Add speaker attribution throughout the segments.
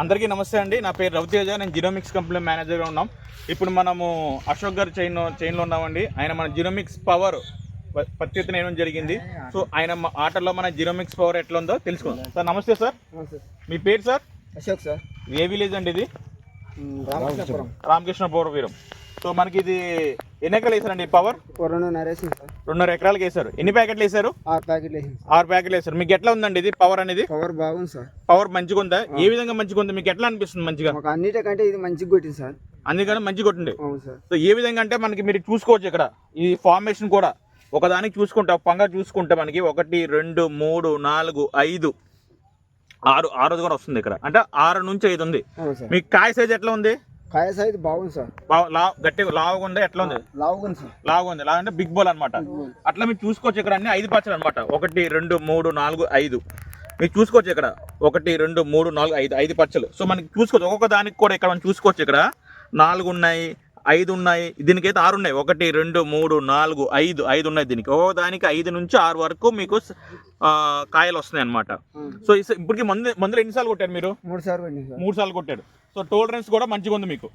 Speaker 1: అందరికీ నమస్తే అండి. నా పేరు రవితేజ నేను జినోమిక్స్ కంపెనీ మేనేజర్గా ఉన్నాం. ఇప్పుడు మనము అశోక్ గారి చైన్ చైన్లో ఉన్నామండి. ఆయన మన జినోమిక్స్ పవర్ ప- పత్తి ఎత్తున వేయడం జరిగింది. సో ఆయన ఆటల్లో మన జినోమిక్స్ పవర్ ఎట్లా ఉందో తెలుసుకుందాం. సార్ నమస్తే సార్. మీ పేరు సార్?
Speaker 2: అశోక్ సార్.
Speaker 1: ఏ విలేజ్ అండి ఇది?
Speaker 2: రామకృష్ణపురం.
Speaker 1: రామకృష్ణ వీరం. సో మనకి ఇది ఎన్ని ఎకరాలు వేసారండి పవర్
Speaker 2: నరేసింది సార్.
Speaker 1: రెండున్నర ఎకరాలకు వేసారు ఎన్ని ప్యాకెట్లు వేసారు
Speaker 2: ఆరు ప్యాకెట్లు వేసింది సార్.
Speaker 1: ఆరు ప్యాకెట్లు వేసారు మీకు ఎట్లా ఉందండి ఇది? పవర్ అనేది?
Speaker 2: పవర్ బాగుంది సార్.
Speaker 1: పవర్ మంచిగా ఉందా ఏ విధంగా మంచిగా ఉంది మీకు ఎట్లా అనిపిస్తుంది మంచిగా?
Speaker 2: మాకు అన్నిటికంటే ఇది మంచిగా కొట్టింది సార్.
Speaker 1: అందుకని మంచిగా
Speaker 2: సార్.
Speaker 1: సో ఏ విధంగా అంటే మనకి మీరు చూసుకోవచ్చు ఇక్కడ. ఈ ఫార్మేషన్ కూడా ఒకదానికి చూసుకుంటే ఒక పంగా చూసుకుంటే మనకి ఒకటి రెండు మూడు నాలుగు ఐదు ఆరు ఆరు కూడా వస్తుంది ఇక్కడ. అంటే ఆరు నుంచి ఐదు ఉంది. మీకు కాయ సైజ్ ఎట్లా ఉంది?
Speaker 2: కాయ సైజు బాగుంది సార్.
Speaker 1: గట్టిగా లావుగా ఉంది? ఎట్లా ఉంది?
Speaker 2: లావుగుంది సార్.
Speaker 1: లావుగా ఉంది. బిగ్ బోల్ అన్నమాట. అట్లా మీరు చూసుకోవచ్చు ఇక్కడ అన్ని ఐదు పచ్చలు అనమాట ఒకటి రెండు మూడు నాలుగు ఐదు. మీరు చూసుకోవచ్చు ఇక్కడ. ఒకటి రెండు మూడు నాలుగు ఐదు ఐదు పచ్చలు సో మనకి చూసుకోవచ్చు. ఒక్కొక్క దానికి కూడా ఇక్కడ మనం చూసుకోవచ్చు ఇక్కడ. నాలుగు ఉన్నాయి ఐదు ఉన్నాయి. దీనికైతే ఆరు ఉన్నాయి. ఒకటి రెండు మూడు నాలుగు ఐదు ఐదు ఉన్నాయి దీనికి. ఒక్కొక్క దానికి ఐదు నుంచి ఆరు వరకు మీకు కాయలు వస్తున్నాయి అనమాట. సో ఇప్పటికి మందు మందులు ఎన్నిసార్లు కొట్టారు మీరు?
Speaker 2: మూడు సార్లు
Speaker 1: మూడు సార్లు కొట్టాడు సో టోలరెన్స్ కూడా మంచిగా ఉంది మీకు.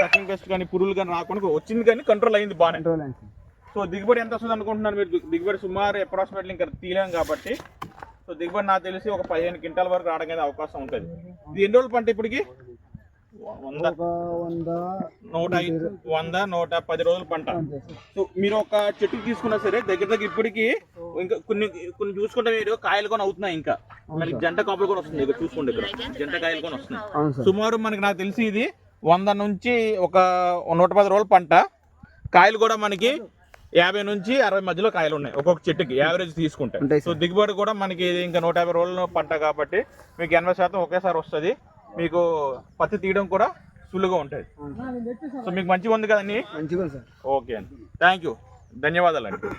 Speaker 1: సకింగ్ పెస్ట్ కానీ పురుగులు కానీ రాకుండా వచ్చింది కానీ కంట్రోల్ అయింది బాగానే సో దిగుబడి ఎంత వస్తుంది అనుకుంటున్నారు మీరు. దిగు- దిగుబడి సుమారు అప్రాక్సిమేట్లీ ఇంకా తీయలేం కాబట్టి. సో దిగుబడి నాకు తెలిసి ఒక పదిహేను క్వింటాల వరకు రావడానికి అవకాశం ఉంటుంది. ఇది ఎన్ని రోజులు పంట ఇప్పటికి? వంద
Speaker 2: వంద
Speaker 1: నూట ఐదు వంద నూట పది రోజుల పంట. సో మీరు ఒక చెట్టు తీసుకున్నా సరే దగ్గర దగ్గర ఇప్పటికి ఇంకా కొన్ని కొన్ని చూసుకుంటే మీరు కాయలు కూడా అవుతున్నాయి ఇంకా. మనకి జంట కాపులు కూడా వస్తుంది ఇక్కడ చూసుకోండి ఇక్కడ. జంట కాయలు కూడా వస్తున్నాయి. సుమారు మనకి నాకు తెలిసి ఇది వంద నుంచి ఒక నూట పది రోజుల పంట. కాయలు కూడా మనకి యాభై నుంచి అరవై మధ్యలో కాయలు ఉన్నాయి ఒక్కొక్క చెట్టుకి యావరేజ్ తీసుకుంటే. సో దిగుబడి కూడా మనకి ఇది ఇంకా నూట యాభై రోజుల పంట కాబట్టి మీకు ఎనభై శాతం ఒకేసారి వస్తుంది. మీకు పత్తి తీయడం కూడా సులువుగా ఉంటుంది. సో మీకు మంచిగా ఉంది కదండి?
Speaker 2: మంచిగా సార్.
Speaker 1: ఓకే అండి. థ్యాంక్ యూ ధన్యవాదాలు అండి